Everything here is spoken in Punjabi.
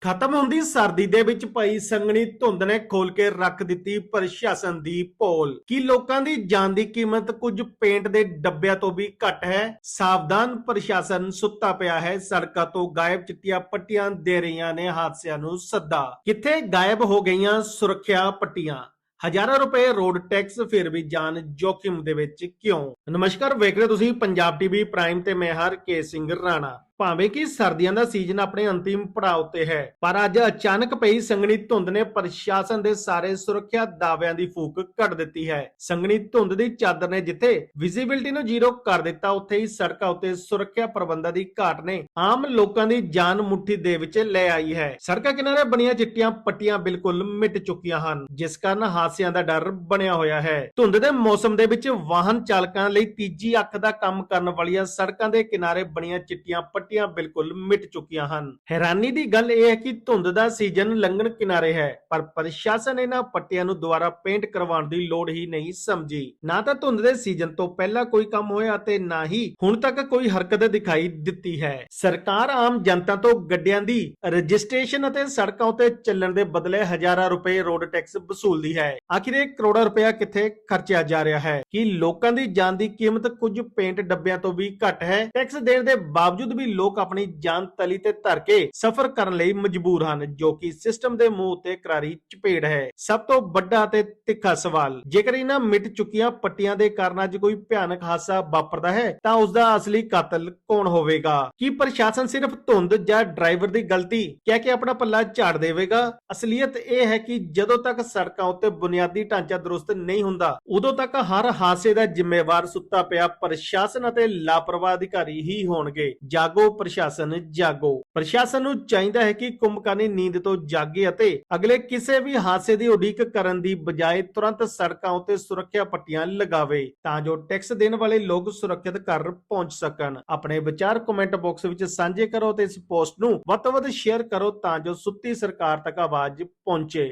ਖਤਮ ਹੁੰਦੀ ਸਰਦੀ ਦੇ ਵਿੱਚ ਪਈ ਸੰਗਣੀ ਧੁੰਦ ਨੇ ਖੋਲ ਕੇ ਰੱਖ ਦਿੱਤੀ ਪ੍ਰਸ਼ਾਸਨ ਦੀ ਪੋਲ। ਕੀ ਲੋਕਾਂ ਦੀ ਜਾਨ ਦੀ ਕੀਮਤ ਕੁਝ ਪੇਂਟ ਦੇ ਡੱਬਿਆਂ ਤੋਂ ਵੀ ਘੱਟ ਹੈ? ਸਾਵਧਾਨ ਪ੍ਰਸ਼ਾਸਨ ਸੁੱਤਾ ਪਿਆ ਹੈ। ਸੜਕਾਂ ਤੋਂ ਗਾਇਬ ਚਿੱਟੀਆਂ ਪੱਟੀਆਂ ਦੇ ਰਹੀਆਂ ਨੇ ਹਾਦਸਿਆਂ ਨੂੰ ਸੱਦਾ। ਕਿੱਥੇ ਗਾਇਬ ਹੋ ਗਈਆਂ ਸੁਰੱਖਿਆ ਪੱਟੀਆਂ? ਹਜ਼ਾਰਾਂ ਰੁਪਏ ਰੋਡ ਟੈਕਸ ਫਿਰ ਵੀ ਜਾਨ ਜੋਖਿਮ ਦੇ ਵਿੱਚ ਕਿਉਂ? ਨਮਸਕਾਰ, ਵੇਖ ਰਹੇ ਹੋ ਤੁਸੀਂ ਪੰਜਾਬ ਟੀਵੀ ਪ੍ਰਾਈਮ ਤੇ ਮੈਂ ਹਰ ਕੇ ਸਿੰਘ ਰਾਣਾ। ਭਾਵੇਂ ਕਿ ਸਰਦੀਆਂ ਦਾ ਸੀਜ਼ਨ ਆਪਣੇ ਅੰਤਿਮ ਪੜਾਅ ਉੱਤੇ ਹੈ, ਪਰ ਅੱਜ ਅਚਾਨਕ ਪਈ ਸੰਘਣੀ ਧੁੰਦ ਨੇ ਪ੍ਰਸ਼ਾਸਨ ਦੇ ਸਾਰੇ ਸੁਰੱਖਿਆ ਦਾਅਵਿਆਂ ਦੀ ਫੂਕ ਕੱਢ ਦਿੱਤੀ ਹੈ। ਸੰਗਣੀ ਧੁੰਦ ਦੀ ਚਾਦਰ ਨੇ ਜਿੱਥੇ ਵਿਜ਼ਿਬਿਲਟੀ ਨੂੰ ਜ਼ੀਰੋ ਕਰ ਦਿੱਤਾ, ਉੱਥੇ ਹੀ ਸੜਕਾਂ ਉੱਤੇ ਸੁਰੱਖਿਆ ਪ੍ਰਬੰਧਾਂ ਦੀ ਘਾਟ ਨੇ ਆਮ ਲੋਕਾਂ ਦੀ ਜਾਨ ਮੁੱਠੀ ਦੇ ਵਿੱਚ ਲੈ ਆਈ ਹੈ। ਸੜਕਾਂ ਕਿਨਾਰੇ ਬਣੀਆਂ ਚਿੱਟੀਆਂ ਪੱਟੀਆਂ ਬਿਲਕੁਲ ਮਿਟ ਚੁੱਕੀਆਂ ਹਨ, ਜਿਸ ਕਾਰਨ ਹਾਦਸਿਆਂ ਦਾ ਡਰ ਬਣਿਆ ਹੋਇਆ ਹੈ। ਧੁੰਦ ਦੇ ਮੌਸਮ ਦੇ ਵਿੱਚ ਵਾਹਨ ਚਾਲਕਾਂ ਲਈ ਤੀਜੀ ਅੱਖ ਦਾ ਕੰਮ ਕਰਨ ਵਾਲੀਆਂ ਸੜਕਾਂ ਦੇ ਕਿਨਾਰੇ ਬਣੀਆਂ ਚਿੱਟੀਆਂ ਪੱਟੀਆਂ ਬਿਲਕੁਲ ਮਿਟ ਚੁੱਕੀਆਂ ਹਨ। ਹੈਰਾਨੀ ਦੀ ਗੱਲ ਇਹ ਹੈ ਕਿ ਧੁੰਦ ਦਾ ਸੀਜ਼ਨ ਲੰਘਣ ਕਿਨਾਰੇ ਹੈ, ਪਰ ਪ੍ਰਸ਼ਾਸਨ ਇਹਨਾਂ ਪੱਟੀਆਂ ਨੂੰ ਦੁਬਾਰਾ ਪੇਂਟ ਕਰਵਾਉਣ ਦੀ ਲੋੜ ਹੀ ਨਹੀਂ ਸਮਝੀ। ਨਾ ਤਾਂ ਧੁੰਦ ਦੇ ਸੀਜ਼ਨ ਤੋਂ ਪਹਿਲਾਂ ਕੋਈ ਕੰਮ ਹੋਇਆ ਤੇ ਨਾ ਹੀ ਹੁਣ ਤੱਕ ਕੋਈ ਹਰਕਤ ਦਿਖਾਈ ਦਿੱਤੀ ਹੈ। ਸਰਕਾਰ ਆਮ ਜਨਤਾ ਤੋਂ ਗੱਡੀਆਂ ਦੀ ਰਜਿਸਟ੍ਰੇਸ਼ਨ ਅਤੇ ਸੜਕਾਂ ਉੱਤੇ ਚੱਲਣ ਦੇ ਬਦਲੇ ਹਜ਼ਾਰਾਂ ਰੁਪਏ ਰੋਡ ਟੈਕਸ ਵਸੂਲਦੀ ਹੈ। ਆਖਿਰ ਇਹ ਕਰੋੜਾਂ ਰੁਪਇਆ ਕਿੱਥੇ ਖਰਚਿਆ ਜਾ ਰਿਹਾ ਹੈ? ਕਿ ਲੋਕਾਂ ਦੀ ਜਾਨ ਦੀ ਕੀਮਤ ਕੁਝ ਪੇਂਟ ਡੱਬਿਆਂ ਤੋਂ ਵੀ ਘੱਟ ਹੈ? ਟੈਕਸ ਦੇਣ ਦੇ ਬਾਵਜੂਦ ਵੀ ਲੋਕ ਆਪਣੀ ਜਾਨ ਤਲੀ ਤੇ ਧਰ ਕੇ ਸਫ਼ਰ ਕਰਨ ਲਈ ਮਜਬੂਰ ਹਨ, ਜੋ ਕਿ ਸਿਸਟਮ ਦੇ ਮੂੰਹ ਉੱਤੇ ਕਰਾਰੀ ਚਪੇੜ ਹੈ। ਸਭ ਤੋਂ ਵੱਡਾ ਤੇ ਤਿੱਖਾ ਸਵਾਲ, ਜੇਕਰ ਇਹਨਾਂ ਮਿਟ ਚੁੱਕੀਆਂ ਪੱਟੀਆਂ ਦੇ ਕਾਰਨ ਅੱਜ ਕੋਈ ਭਿਆਨਕ ਹਾਦਸਾ ਵਾਪਰਦਾ ਹੈ, ਤਾਂ ਉਸ ਦਾ ਅਸਲੀ ਕਾਤਲ ਕੌਣ ਹੋਵੇਗਾ? ਕੀ ਪ੍ਰਸ਼ਾਸਨ ਸਿਰਫ ਧੁੰਦ ਜਾਂ ਡਰਾਈਵਰ ਦੀ ਗਲਤੀ ਕਹਿ ਕੇ ਆਪਣਾ ਪੱਲਾ ਝਾੜ ਦੇਵੇਗਾ? ਅਸਲੀਅਤ ਇਹ ਹੈ ਕਿ ਜਦੋਂ ਤੱਕ ਸੜਕਾਂ ਉੱਤੇ ਬੁਨਿਆਦੀ ਢਾਂਚਾ ਦਰੁਸਤ ਨਹੀਂ ਹੁੰਦਾ, ਉਦੋਂ ਤੱਕ ਹਰ ਹਾਦਸੇ ਦਾ ਜ਼ਿੰਮੇਵਾਰ ਸੁੱਤਾ ਪਿਆ ਪ੍ਰਸ਼ਾਸਨ ਅਤੇ ਲਾਪਰਵਾਹ ਅਧਿਕਾਰੀ ਹੀ ਹੋਣਗੇ। ਜਾਗੋ ਪ੍ਰਸ਼ਾਸਨ ਜਾਗੋ। ਪ੍ਰਸ਼ਾਸਨ ਨੂੰ ਚਾਹੀਦਾ ਹੈ ਕਿ ਕੁੰਭਕਾਨੀ ਨੀਂਦ ਤੋਂ ਜਾਗੇ ਅਤੇ ਅਗਲੇ ਕਿਸੇ ਵੀ ਹਾਦਸੇ ਦੀ ਉਡੀਕ ਕਰਨ ਦੀ ਬਜਾਏ ਤੁਰੰਤ ਸੜਕਾਂ ਉੱਤੇ ਸੁਰੱਖਿਆ ਪੱਟੀਆਂ ਲਗਾਵੇ, ਤਾਂ ਜੋ ਟੈਕਸ ਦੇਣ ਵਾਲੇ ਲੋਕ ਸੁਰੱਖਿਅਤ ਘਰ ਪਹੁੰਚ ਸਕਣ। ਆਪਣੇ ਵਿਚਾਰ ਕਮੈਂਟ ਬਾਕਸ ਵਿੱਚ ਸਾਂਝੇ ਕਰੋ ਤੇ ਇਸ ਪੋਸਟ ਨੂੰ ਵੱਧ ਤੋਂ ਵੱਧ ਸ਼ੇਅਰ ਕਰੋ ਤਾਂ ਜੋ ਸੁੱਤੀ ਸਰਕਾਰ ਤੱਕ ਆਵਾਜ਼ ਪਹੁੰਚੇ।